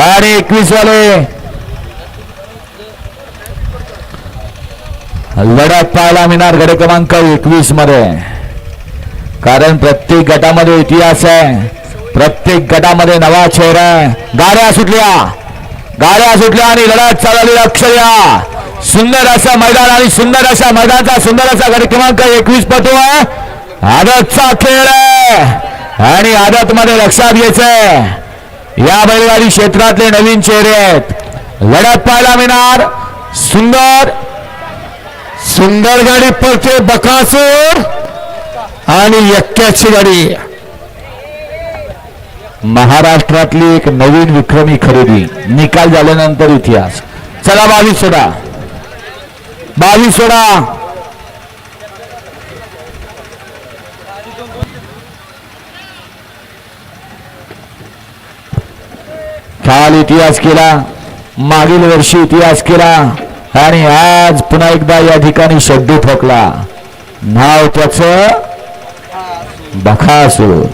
आणि एकवीस वाले लढत पाहायला मिळणार गड क्रमांक एकवीसमध्ये कारण प्रत्येक गटामध्ये इतिहास आहे. प्रत्येक गटामध्ये नवा चेहरा आहे. गाड्या सुटल्या. गाड्या सुटल्या आणि लढत चालवली लक्ष द्या सुंदर असा मैदान आणि सुंदर अशा मैदानाचा सुंदर असा गड क्रमांक एकवीस पटू आहे. आदतचा खेळ आहे. आणि आदत मध्ये लक्षात घ्यायचंय. या बैलगाडी क्षेत्रातले नवीन चेहरे आहेत. लढत पाहायला मिळणार सुंदर सुंदर गाडी पळते बकासूर आणि यक्क्याची गाडी. महाराष्ट्रातली एक नवीन विक्रमी खरेदी निकाल झाल्यानंतर इतिहास. चला बावीस सोडा. बावीस सोडा. काल इतिहास केला मागील वर्षी इतिहास केला आणि आज पुन्हा एकदा या ठिकाणी शड्डू ठोकला. नाव त्याच बखासूर.